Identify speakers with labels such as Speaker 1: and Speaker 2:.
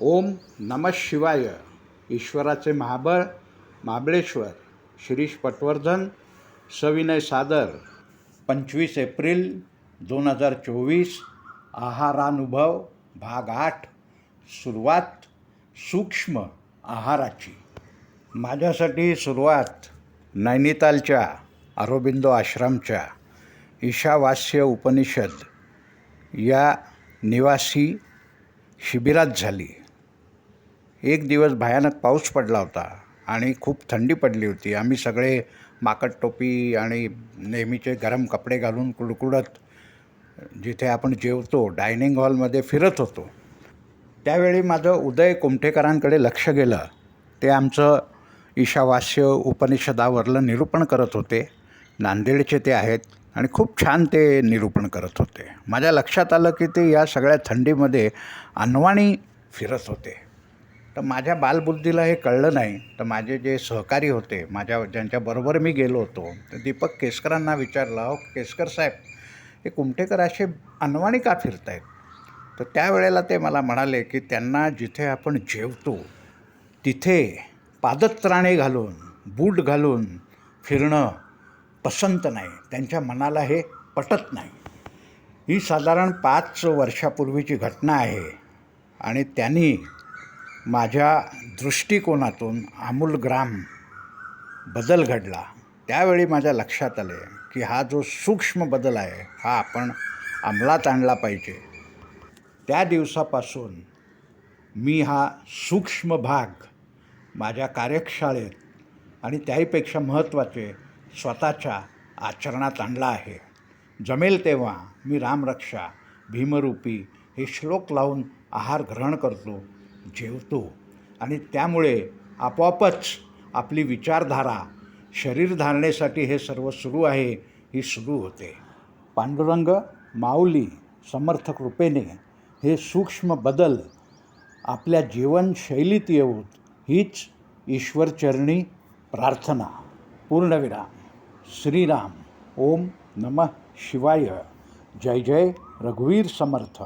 Speaker 1: ओम नम शिवाय. ईश्वराचे महाबळ महाबळेश्वर शिरीष पटवर्धन सविनय सादर. पंचवीस एप्रिल दोन हजार चोवीस आहारानुभव भाग आठ सुरुवात सूक्ष्म आहाराची. माझ्यासाठी सुरुवात नैनितालच्या अरोबिंदो आश्रमच्या ईशावास्य उपनिषद. या निवासी शिबिरात झाली. एक दिवस भयानक पाऊस पडला होता आणि खूप थंडी पडली होती. आम्ही सगळे माकड टोपी आणि नेहमीचे गरम कपडे घालून कुडकुडत जिथे आपण जेवतो डायनिंग हॉलमध्ये फिरत होतो. त्यावेळी माझं उदय कुमठेकरांकडे लक्ष गेलं. ते आमचं ईशावास्य उपनिषदावरलं निरूपण करत होते. नांदेडचे ते आहेत आणि खूप छान ते निरूपण करत होते. माझ्या लक्षात आलं की ते या सगळ्या थंडीमध्ये अनवाणी फिरत होते. तर माझ्या बालबुद्धीला हे कळलं नाही. तर माझे जे सहकारी होते माझ्या ज्यांच्याबरोबर मी गेलो होतो तर दीपक केसकरांना विचारलं अहो केसकर साहेब हे कुमटेकर असे अनवाणी का फिरत आहेत तर त्यावेळेला ते मला म्हणाले की त्यांना जिथे आपण जेवतो तिथे पादत्राणे घालून बूट घालून फिरणं पसंत नाही. त्यांच्या मनाला हे पटत नाही. ही साधारण पाच वर्षापूर्वीची घटना आहे. आणि त्यांनी माझ्या दृष्टिकोनातून आमूलग्राम बदल घडला. त्यावेळी माझ्या लक्षात आले की हा जो सूक्ष्म बदल आहे हा आपण अंमलात आणला पाहिजे. त्या दिवसापासून मी हा सूक्ष्म भाग माझ्या कार्यशाळेत आणि त्याहीपेक्षा महत्त्वाचे स्वतःच्या आचरणात आणला आहे. जमेल तेव्हा मी रामरक्षा भीमरूपी हे श्लोक लावून आहार ग्रहण करतो. जेवतो. आणि त्यामुळे आपोआपच आपली विचारधारा शरीर धारणेसाठी हे सर्व सुरू आहे ही सुरू होते. पांडुरंग माऊली समर्थ कृपेने हे सूक्ष्म बदल आपल्या जीवनशैलीत येऊत हीच ईश्वरचरणी प्रार्थना. पूर्णविराम श्रीराम. ओम नमः शिवाय. जय जय. रघुवीर समर्थ.